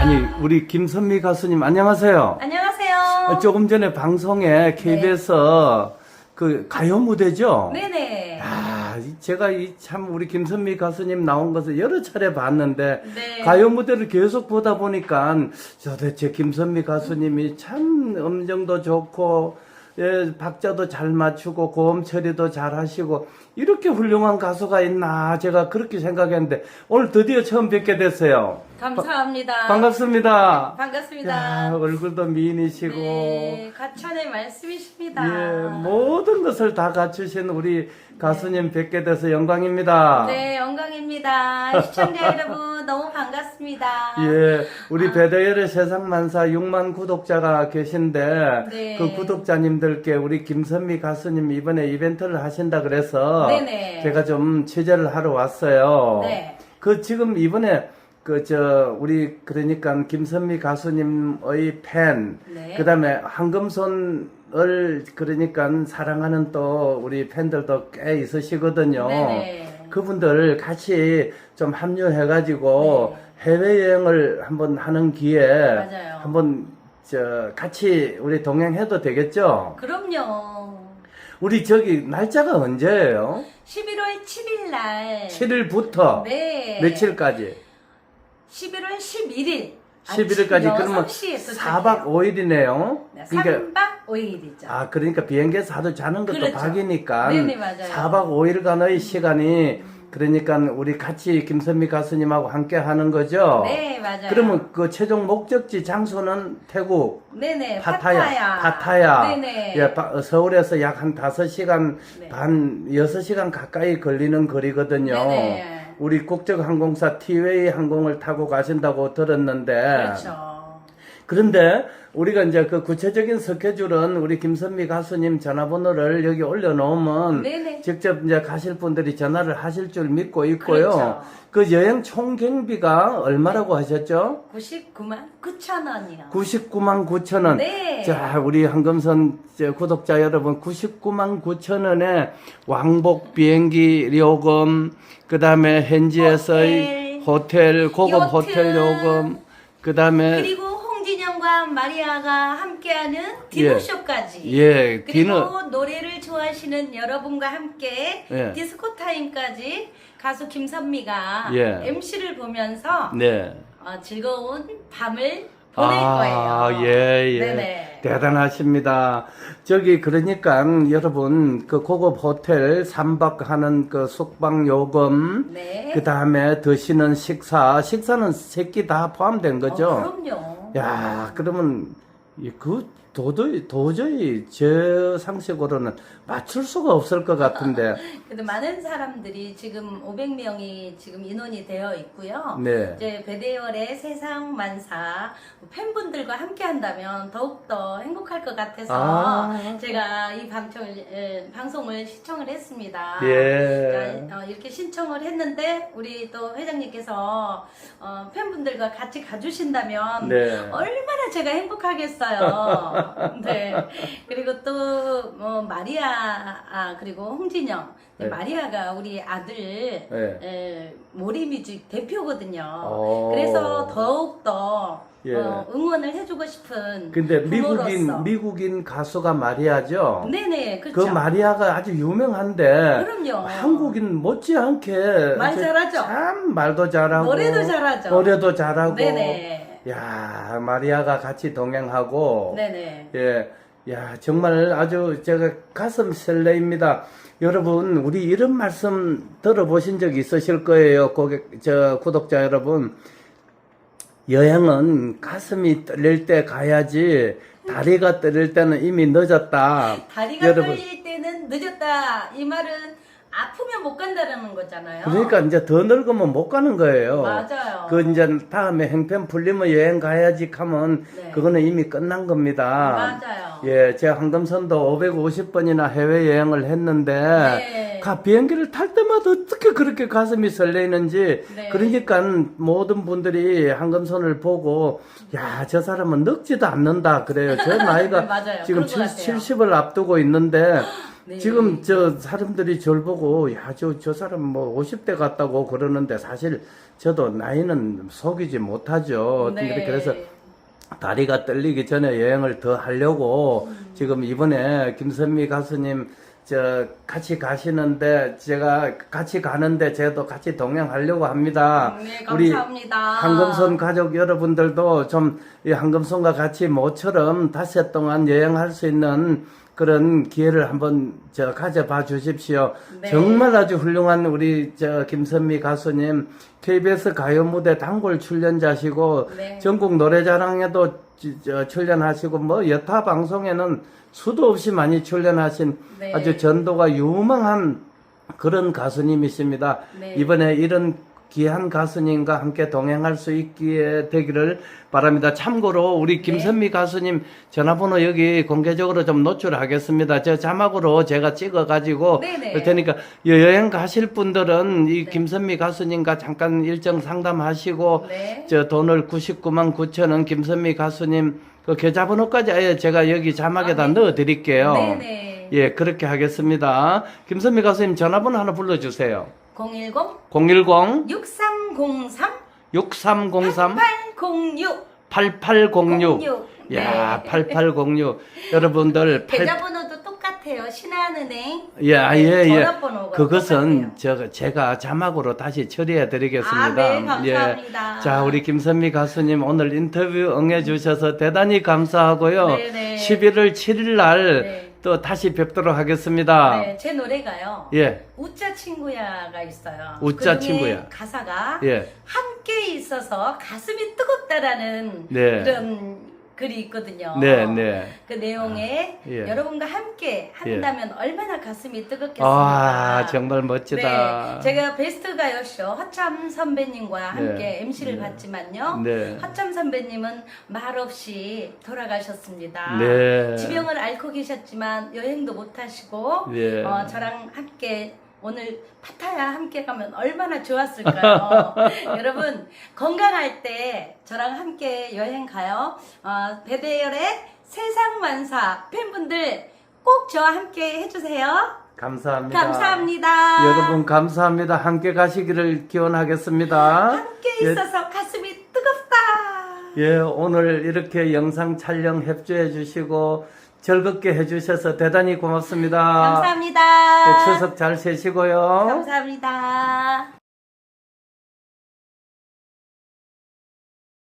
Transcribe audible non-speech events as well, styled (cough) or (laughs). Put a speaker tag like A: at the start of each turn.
A: 아니 우리 김선미 가수님 안녕하세요.
B: 안녕하세요.
A: 조금 전에 방송에 KBS 그 가요 무대죠.
B: 네네.
A: 아, 이- 제가 이 참 우리 김선미 가수님 나온 것을 여러 차례 봤는데
B: 네.
A: 가요 무대를 계속 보다 보니까 도대체 김선미 가수님이 참 음정도 좋고 예, 박자도 잘 맞추고 고음 처리도 잘 하시고 이렇게 훌륭한 가수가 있나 제가 그렇게 생각했는데 오늘 드디어 처음 뵙게 됐어요.
B: 감사합니다.
A: 반갑습니다.
B: 반갑습니다.
A: 야, 얼굴도 미인이시고
B: 네, 가천의 말씀이십니다.
A: 예, 모든 것을 다 갖추신 우리 가수님 뵙게 돼서 영광입니다.
B: 네, 영광입니다. 시청자 (laughs) 여러분 너무 반갑습니다.
A: 예, 우리 배대열의 세상 만사 6만 구독자가 계신데
B: 네.
A: 그 구독자님들께 우리 김선미 가수님 이번에 이벤트를 하신다 그래서
B: 네네.
A: 제가 좀 취재를 하러 왔어요.
B: 네.
A: 그 지금 이번에 그 저 우리 그러니까 김선미 가수님의 팬
B: 네.
A: 그다음에 황금손을 그러니까 사랑하는 또 우리 팬들도 꽤 있으시거든요.
B: 네네.
A: 그분들 같이 좀 합류해가지고 해외 여행을 한번 하는 기회
B: 네. 맞아요.
A: 한번 저 같이 우리 동행해도 되겠죠?
B: 그럼요.
A: 우리 저기 날짜가 언제예요?
B: 11월 7일 날.
A: 7일부터
B: 네.
A: 며칠까지?
B: 11월 11일.
A: 11일까지 그러면 4박 5일이네요.
B: 네, 3박 5일이죠.
A: 아, 그러니까 비행기에서 하루 자는 것도
B: 그렇죠.
A: 박이니까
B: 네네, 맞아요.
A: 4박 5일간의 시간이 그러니까 우리 같이 김선미 가수님하고 함께 하는 거죠.
B: 네, 맞아요.
A: 그러면 그 최종 목적지 장소는 태국
B: 네네,
A: 파타야.
B: 파타야.
A: 파타야.
B: 네네.
A: 예, 파- 서울에서 약 한 5시간
B: 네.
A: 반, 6시간 가까이 걸리는 거리거든요.
B: 네네.
A: 우리 국적항공사 티웨이 항공을 타고 가신다고 들었는데
B: 그렇죠.
A: 그런데 우리가 이제 그 구체적인 스케줄은 우리 김선미 가수님 전화번호를 여기 올려놓으면
B: 네네.
A: 직접 이제 가실 분들이 전화를 하실 줄 믿고 있고요.
B: 그렇죠.
A: 그 여행 총 경비가 얼마라고 하셨죠?
B: 99만 9천 원이요.
A: 99만 9천 원.
B: 네.
A: 자, 우리 한금선 저 구독자 여러분, 99만 9천 원에 왕복 비행기 요금, 그 다음에 현지에서의 호텔, 고급
B: 요트.
A: 호텔 요금, 그 다음에
B: 그리고 홍진영과 마리아가 함께하는 디노쇼까지.
A: 예,
B: 그리고
A: 디너,
B: 노래를 좋아하시는 여러분과 함께
A: 예.
B: 디스코 타임까지 가수 김선미가
A: 예.
B: MC를 보면서
A: 네.
B: 어, 즐거운 밤을 보낼
A: 아,
B: 거예요.
A: 예, 예.
B: 네네.
A: 대단하십니다. 저기, 그러니까, 여러분, 그 고급 호텔 3박 하는 그 숙박 요금,
B: 네.
A: 그 다음에 드시는 식사, 식사는 세끼 다 포함된 거죠?
B: 어, 그럼요.
A: 야, 그러면 이 그 도저히 도저히 제 상식으로는 맞출 수가 없을 것 같은데. (laughs)
B: 그래도 많은 사람들이 지금 500명이 지금 인원이 되어 있고요.
A: 네.
B: 이제 배대열의 세상 만사 팬분들과 함께 한다면 더욱더 행복할 것 같아서
A: 아.
B: 제가 이 방청을, 에, 방송을 시청을 했습니다.
A: 예.
B: 자, 어, 이렇게 신청을 했는데 우리 또 회장님께서 어, 팬분들과 같이 가주신다면
A: 네.
B: 얼마나 제가 행복하겠어요. (laughs) (laughs) 네. 그리고 또 뭐 마리아 아 그리고 홍진영
A: 네.
B: 마리아가 우리 아들 에, 모리뮤직 대표거든요.
A: 어.
B: 그래서 더욱 더
A: 예.
B: 어, 응원을 해주고 싶은
A: 근데
B: 부모로서.
A: 미국인 미국인 가수가 마리아죠.
B: 네네
A: 그
B: 그렇죠.
A: 마리아가 아주 유명한데
B: 그럼요.
A: 한국인 못지않게
B: 말 잘하죠.
A: 참 말도 잘하고
B: 노래도 잘하죠.
A: 노래도 잘하고
B: 네네
A: 야 마리아가 같이 동행하고
B: 네네
A: 예, 야, 정말 아주 제가 가슴 설레입니다. 여러분, 우리 이런 말씀 들어보신 적 있으실 거예요. 고객, 저, 구독자 여러분. 여행은 가슴이 떨릴 때 가야지, 다리가 떨릴 때는 이미 늦었다.
B: 다리가
A: 여러분.
B: 떨릴 때는 늦었다 이 말은 아프면 못 간다라는 거잖아요.
A: 그러니까 이제 더 늙으면 못 가는 거예요.
B: 맞아요.
A: 그 이제 다음에 행편 풀리면 여행 가야지 하면
B: 네.
A: 그거는 이미 끝난 겁니다.
B: 맞아요.
A: 예, 제가 황금선도 550번이나 해외 여행을 했는데,
B: 네.
A: 가, 비행기를 탈 때마다 어떻게 그렇게 가슴이 설레는지,
B: 네.
A: 그러니까 모든 분들이 황금선을 보고, 야, 저 사람은 늙지도 않는다. 그래요. 저 나이가. (laughs) 지금
B: 그런 것 같아요.
A: 70을 앞두고 있는데,
B: 네.
A: 지금 저 사람들이 저를 보고 야 저 저 사람 뭐 50대 같다고 그러는데 사실 저도 나이는 속이지 못하죠.
B: 네.
A: 그래서 다리가 떨리기 전에 여행을 더 하려고
B: 음.
A: 지금 이번에 김선미 가수님 저 같이 가시는데 제가 같이 가는데 저도 같이 동행하려고 합니다.
B: 네,
A: 우리
B: 감사합니다.
A: 한금손 가족 여러분들도 좀 이 한금손과 같이 모처럼 닷새 동안 여행할 수 있는 그런 기회를 한번 저 가져봐 주십시오.
B: 네.
A: 정말 아주 훌륭한 우리 저 김선미 가수님 KBS 가요 무대 단골 출연자시고
B: 네.
A: 전국 노래자랑에도 지- 저 출연하시고 뭐 여타 방송에는 수도 없이 많이 출연하신
B: 네.
A: 아주 전도가 유망한 그런 가수님이십니다.
B: 네.
A: 이번에 이런 귀한 가수님과 함께 동행할 수 있기에 되기를 바랍니다. 참고로
B: 네.
A: 우리 김선미 가수님 전화번호 여기 공개적으로 좀 노출하겠습니다. 저 자막으로 제가 찍어가지고
B: 네네.
A: 그럴 테니까 여행 가실 분들은 이
B: 네.
A: 김선미 가수님과 잠깐 일정 상담하시고
B: 네.
A: 저 돈을 99만 9천 원 김선미 가수님 그 계좌번호까지 아예 제가 여기 자막에다
B: 아, 네.
A: 넣어 드릴게요.
B: 네네.
A: 예, 그렇게 하겠습니다. 김선미 가수님 전화번호 하나 불러주세요.
B: 010
A: 010
B: 6303
A: 6303
B: 8806
A: 8806.
B: 06.
A: 야,
B: 네.
A: 8806. 여러분들 (laughs) 팔-
B: 계좌번호도 똑같아요. 신한은행.
A: 예, 아, 예, 예. 그것은. 저, 제가 자막으로 다시 처리해 드리겠습니다.
B: 아, 네, 감사합니다.
A: 예. 자, 우리 김선미 가수님 오늘 인터뷰 응해 주셔서 대단히 감사하고요.
B: 네, 네.
A: 11월 7일 날
B: 네.
A: 또 다시 뵙도록 하겠습니다.
B: 네, 제 노래가요.
A: 예.
B: 우짜 친구야가 있어요.
A: 우짜
B: 그중에
A: 친구야.
B: 가사가
A: 예.
B: 함께 있어서 가슴이 뜨겁다라는
A: 네.
B: 그런 글이 있거든요.
A: 네, 네.
B: 그 내용에
A: 예.
B: 여러분과 함께 한다면 얼마나 가슴이 뜨겁겠습니까?
A: 아, 정말 멋지다.
B: 네, 제가 베스트 가요쇼 허참 선배님과 함께
A: 네.
B: MC를
A: 네.
B: 봤지만요.
A: 네.
B: 허참 선배님은 말없이 돌아가셨습니다.
A: 네.
B: 지병을 앓고 계셨지만 여행도 못 하시고
A: 네.
B: 어, 저랑 함께 오늘 파타야 함께 가면 얼마나 좋았을까요? (laughs) 여러분 건강할 때 저랑 함께 여행 가요. 어, 배대열의 세상만사 팬분들 꼭 저와 함께 해주세요.
A: 감사합니다.
B: 감사합니다.
A: 여러분 감사합니다. 함께 가시기를 기원하겠습니다.
B: 함께
A: 예,
B: 있어서 가슴이 뜨겁다.
A: 예, 오늘 이렇게 영상 촬영 협조해 주시고 즐겁게 해 주셔서 대단히 고맙습니다.
B: 감사합니다.
A: 예, 추석 잘 세시고요.
B: 감사합니다.